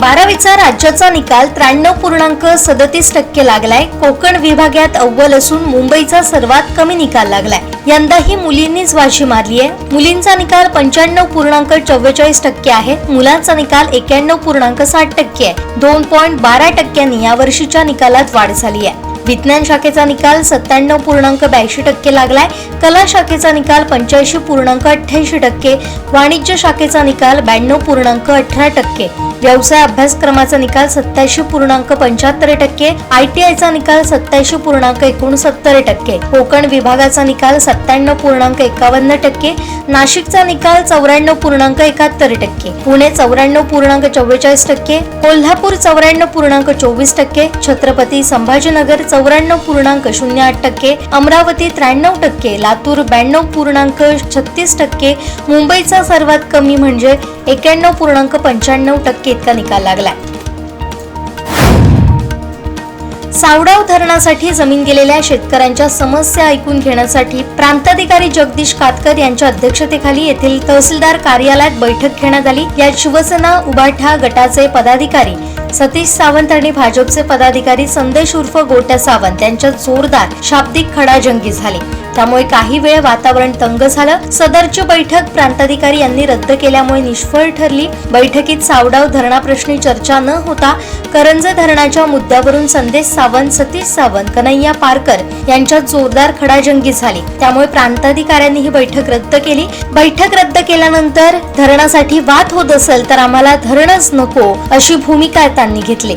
बारावीचा राज्याचा निकाल त्र्याण्णव पूर्णांक सदतीस टक्के लागलाय. कोकण विभागात अव्वल असून मुंबईचा सर्वात कमी निकाल लागलाय. यंदाही मुलींनीच बाजी मारली आहे मुलींचा निकाल पंच्याण्णव पूर्णांक चव्वेचाळीस टक्के आहे. मुलांचा निकाल एक्याण्णव पूर्णांक साठ टक्के आहे. दोन पॉईंट बारा टक्क्यांनी या वर्षीच्या निकालात वाढ झाली आहे विज्ञान शाखेचा निकाल सत्त्याण्णव पूर्णांक ब्याऐंशी टक्के लागलाय. कला शाखेचा निकाल पंच्याऐंशी पूर्णांक अठ्ठ्याऐंशी टक्के. वाणिज्य शाखेचा निकाल ब्याण्णव पूर्णांक अठरा टक्के. व्यवसाय अभ्यासक्रमाचा निकाल सत्याऐंशी पूर्णांक पंच्याहत्तर टक्के आय टी आयचा निकाल सत्याऐंशी पूर्णांक एकोणसत्तर टक्के कोकण विभागाचा निकाल सत्त्याण्णव पूर्णांक एकावन्न टक्के नाशिकचा निकाल चौऱ्याण्णव पूर्णांक एकाहत्तर टक्के पुणे चौऱ्याण्णव पूर्णांक चव्वेचाळीस टक्के कोल्हापूर चौऱ्याण्णव पूर्णांक चोवीस टक्के छत्रपती संभाजीनगर चौऱ्याण्णव पूर्णांक शून्य आठ टक्के अमरावती त्र्याण्णव टक्के लातूर ब्याण्णव पूर्णांक छत्तीस टक्के मुंबईचा सर्वात कमी म्हणजे एक्याण्णव पूर्णांक पंच्याण्णव टक्के. इतका निकाल लागलाय. सावडाव धरणासाठी जमीन गेलेल्या शेतकऱ्यांच्या समस्या ऐकून घेण्यासाठी प्रांताधिकारी जगदीश कातकर यांच्या अध्यक्षतेखाली येथील तहसीलदार कार्यालयात बैठक घेण्यात आली. यात शिवसेना उभाठा गटाचे पदाधिकारी सतीश सावंत आणि भाजपचे पदाधिकारी संदेश उर्फ गोट्या सावंत यांच्यात जोरदार शाब्दिक खडाजंगी झाली. त्यामुळे काही वेळ वातावरण तंग झालं. सदरची बैठक प्रांताधिकारी यांनी रद्द केल्यामुळे निष्फळ ठरली. बैठकीत सावडाव धरणाप्रश्नी चर्चा न होता करंजे धरणाच्या मुद्द्यावरून संदेश सावंत सतीश सावंत कन्हैया पारकर यांच्यात जोरदार खडाजंगी झाली. त्यामुळे प्रांताधिकाऱ्यांनी ही बैठक रद्द केली. बैठक रद्द केल्यानंतर धरणासाठी वाद होत असेल तर आम्हाला धरणच नको अशी भूमिका त्यांनी घेतले.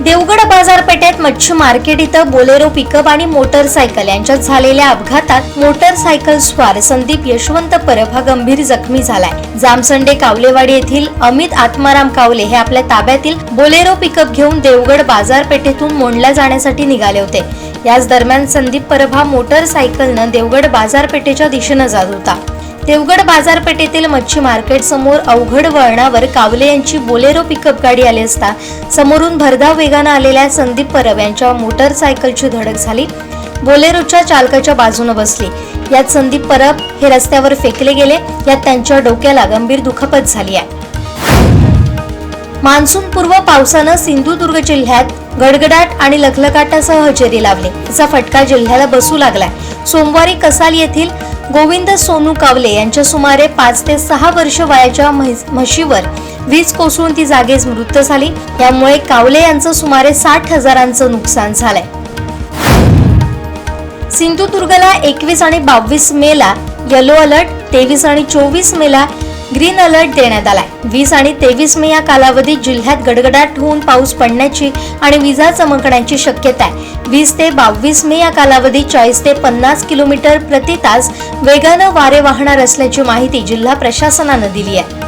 देवगड बाजारपेठेत मच्छी मार्केट इथं बोलेरो पिकअप आणि मोटरसायकल यांच्यात झालेल्या अपघातात मोटरसायकल स्वार संदीप यशवंत परब हा गंभीर जखमी झालाय. जामसंडे कावलेवाडी येथील अमित आत्माराम कावले हे आपल्या ताब्यातील बोलेरो पिकअप घेऊन देवगड बाजारपेठेतून मोंडला जाण्यासाठी निघाले होते. याच दरम्यान संदीप परब हा मोटरसायकलनं देवगड बाजारपेठेच्या दिशेनं जात होता. देवगड बाजारपेठेतील मच्छी मार्केट समोर अवघड वळणावर कावले यांची बोलेरो पिकअप गाडी आली असता समोरून भरधाव वेगानं आलेल्या संदीप परब यांच्या मोटरसायकलची धडक झाली. बोलेरोच्या चालकाच्या बाजूने बसली. यात संदीप परब हे रस्त्यावर फेकले गेले. यात त्यांच्या डोक्याला गंभीर दुखापत झाली आहे. मान्सूनपूर्व पावसानं सिंधुदुर्ग जिल्ह्यात गडगडाट आणि लखलकाटासह हजेरी लावली. याचा फटका जिल्ह्याला बसू लागलाय. सोमवारी कसाल येथील गोविंद सोनू कावले यांच्या सुमारे पाच ते सहा वर्ष वयाच्या म्हशीवर वीज कोसळून ती जागीच मृत झाली. यामुळे कावले यांचं सुमारे साठ हजारांचं नुकसान झालंय. सिंधुदुर्गला एकवीस आणि बावीस मेला येलो अलर्ट तेवीस आणि चोवीस मेला ग्रीन अलर्ट देण्यात आलाय. वीस आणि तेवीस मे या कालावधीत जिल्ह्यात गडगडाट होऊन पाऊस पडण्याची आणि विजा चमकण्याची शक्यता आहे. वीस ते बावीस मे या कालावधीत चाळीस ते पन्नास किलोमीटर प्रति तास वेगानं वारे वाहणार असल्याची माहिती जिल्हा प्रशासनानं दिली आहे.